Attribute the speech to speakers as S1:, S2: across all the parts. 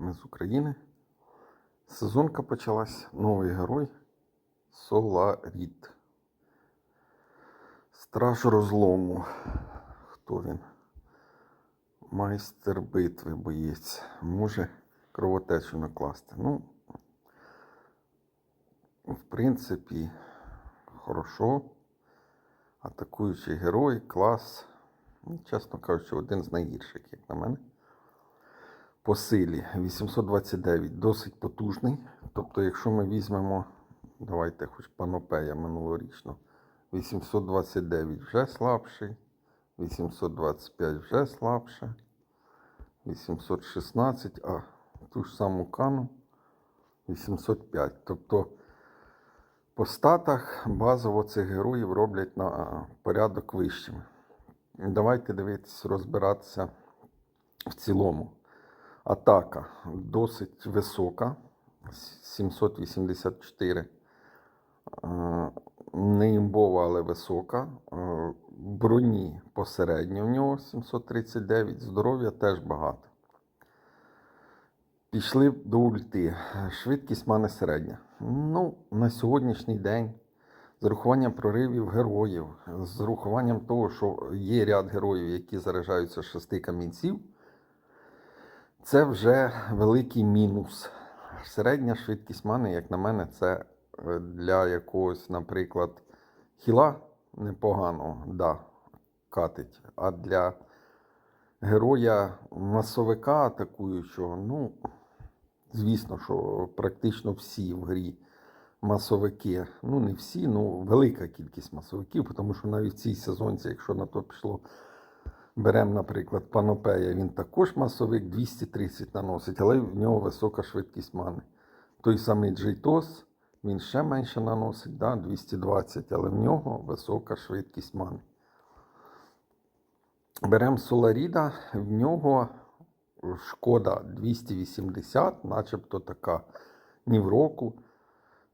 S1: ми з України. Сезонка почалась. Новий герой Соларіт. Страж розлому. Хто він? Майстер битви, боєць. Може кровотечу накласти. Ну, в принципі, хорошо. Атакуючий герой, клас. Ну, чесно кажучи, один з найгірших, як на мене. По силі 829 досить потужний. Тобто, якщо ми візьмемо, давайте хоч панопея минулорічно, 829 вже слабший, 825 вже слабше, 816, а ту ж саму кану 805. Тобто по статах базово цих героїв роблять на порядок вищими. Давайте дивитися, розбиратися в цілому. Атака досить висока. 784. Е, Не імбова, але висока. Е, Броні посередньо в нього 739. Здоров'я теж багато. Пішли до ульти. Швидкість мане середня. Ну, на сьогоднішній день, з урахуванням проривів героїв, з урахуванням того, що є ряд героїв, які заряджаються шести камінців, це вже великий мінус. Середня швидкість мани, як на мене, це е, для якогось, наприклад, хіла непоганого, да, катить. А для героя масовика атакуючого, ну, звісно, що практично всі в грі масовики, ну не всі, ну велика кількість масовиків, тому що навіть в цій сезонці, якщо на то пішло, беремо, наприклад, Панопея, він також масовик 230 наносить, але в нього висока швидкість мани. Той самий Джейтос, він ще менше наносить, да, 220, але в нього висока швидкість мани. Беремо Соларіда, в нього шкода 280, начебто така ні в року.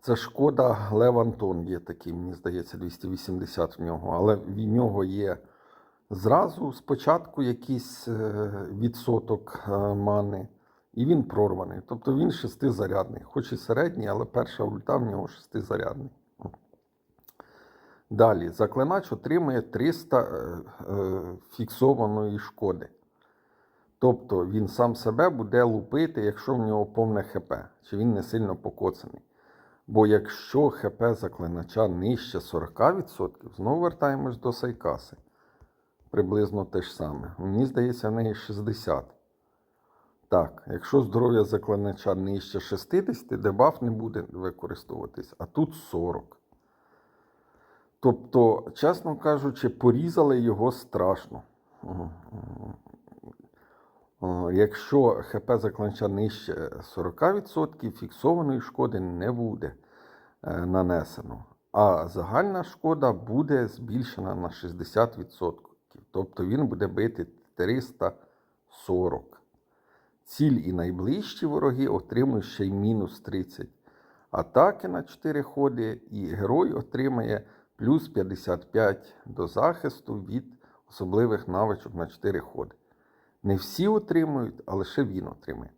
S1: Це шкода Лев Антон є такий, мені здається, 280 в нього. Але в нього є зразу спочатку якийсь е, відсоток е, мани, і він прорваний. Тобто він шестизарядний, хоч і середній, але перша ульта в нього шестизарядний. Далі, заклинач отримує 300 е, фіксованої шкоди. Тобто він сам себе буде лупити, якщо в нього повне ХП, чи він не сильно покоцаний. Бо якщо ХП заклинача нижче 40%, знову вертаємось до Сайкаси. Приблизно те ж саме. Мені здається, в неї 60. Так, якщо здоров'я заклинача нижче 60, дебаф не буде використовуватись, а тут 40. Тобто, чесно кажучи, порізали його страшно. Якщо ХП закланча нижче 40%, фіксованої шкоди не буде е, нанесено. А загальна шкода буде збільшена на 60%. Тобто він буде бити 340. Ціль і найближчі вороги отримують ще й мінус 30 атаки на 4 ходи, і герой отримає плюс 55 до захисту від особливих навичок на 4 ходи. Не всі отримують, а лише він отримує.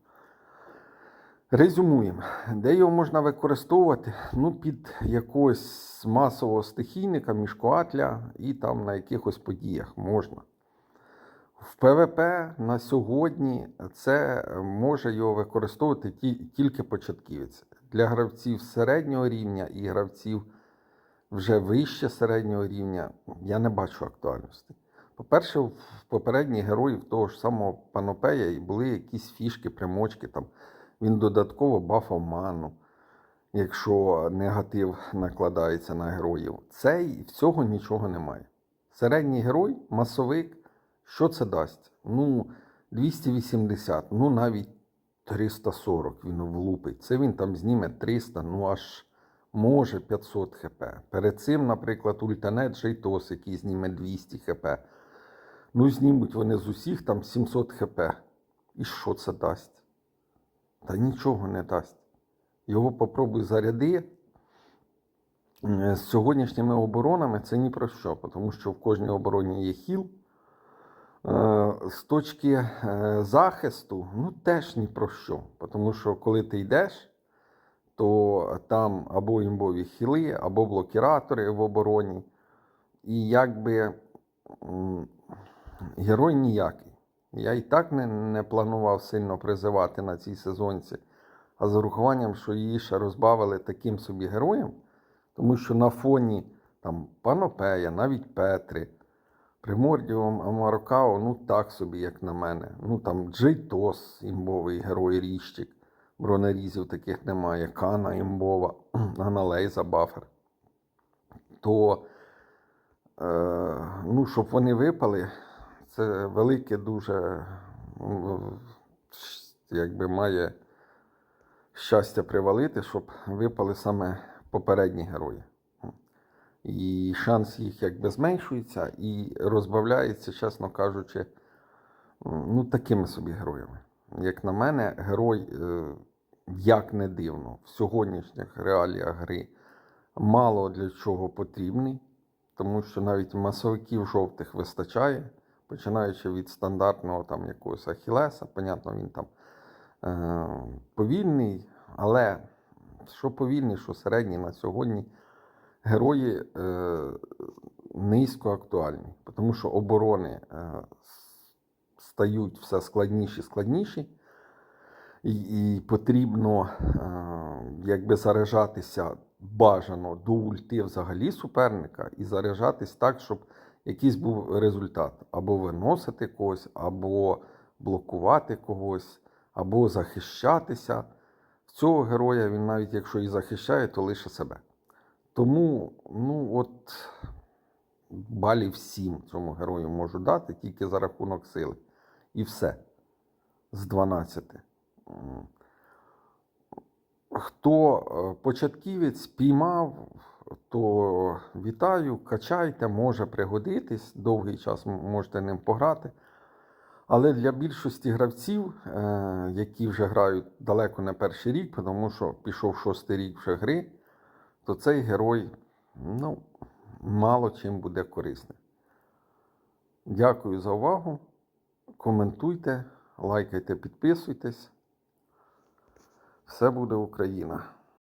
S1: Резюмуємо, де його можна використовувати? Ну, під якогось масового стихійника, мішкоатля і там на якихось подіях можна. В ПВП на сьогодні це може його використовувати ті- тільки початківець. Для гравців середнього рівня і гравців вже вище середнього рівня я не бачу актуальності. По-перше, в попередніх героїв того ж самого Панопея і були якісь фішки, примочки. Там. Він додатково бафав ману, якщо негатив накладається на героїв. Цей в цього нічого немає. Середній герой, масовик, що це дасть? Ну, 280, ну навіть 340 він влупить. Це він там зніме 300, ну аж може 500 хп. Перед цим, наприклад, ультанет Жейтос, який зніме 200 хп. Ну, знімуть вони з усіх там 700 хп. І що це дасть? Та нічого не дасть. Його попробуй заряди. Е, З сьогоднішніми оборонами це ні про що, тому що в кожній обороні є хіл, Е, З точки е, захисту, ну теж ні про що. Тому що коли ти йдеш, то там або імбові хіли, або блокіратори в обороні. І якби герой ніякий. Я і так не, не планував сильно призивати на цій сезонці, а з урахуванням, що її ще розбавили таким собі героєм, тому що на фоні там Панопея, навіть Петри, Примордіум Амарокао, ну так собі, як на мене. Ну там Джейтос, імбовий герой Ріщик, бронерізів таких немає, Кана імбова, Аналейза Бафер. То, е, ну, щоб вони випали, це велике дуже, якби має щастя привалити, щоб випали саме попередні герої. І шанс їх якби зменшується і розбавляється, чесно кажучи, ну, такими собі героями. Як на мене, герой, е, як не дивно, в сьогоднішніх реаліях гри мало для чого потрібний, тому що навіть масовиків жовтих вистачає, починаючи від стандартного там якогось Ахілеса, понятно, він там е, повільний, але що повільний, що середній на сьогодні герої е, низько актуальні, тому що оборони е, стають все складніші складніші, і, і потрібно е, якби заряджатися бажано до ульти взагалі суперника і заряджатись так, щоб якийсь був результат. Або виносити когось, або блокувати когось, або захищатися. Цього героя він навіть якщо і захищає, то лише себе. Тому, ну от, балів 7 цьому герою можу дати тільки за рахунок сили. І все. З 12. Хто е, початківець піймав, то вітаю, качайте, може пригодитись, довгий час можете ним пограти. Але для більшості гравців, е, які вже грають далеко не перший рік, тому що пішов шостий рік вже гри, то цей герой ну, мало чим буде корисний. Дякую за увагу. Коментуйте, лайкайте, підписуйтесь. Все буде Україна!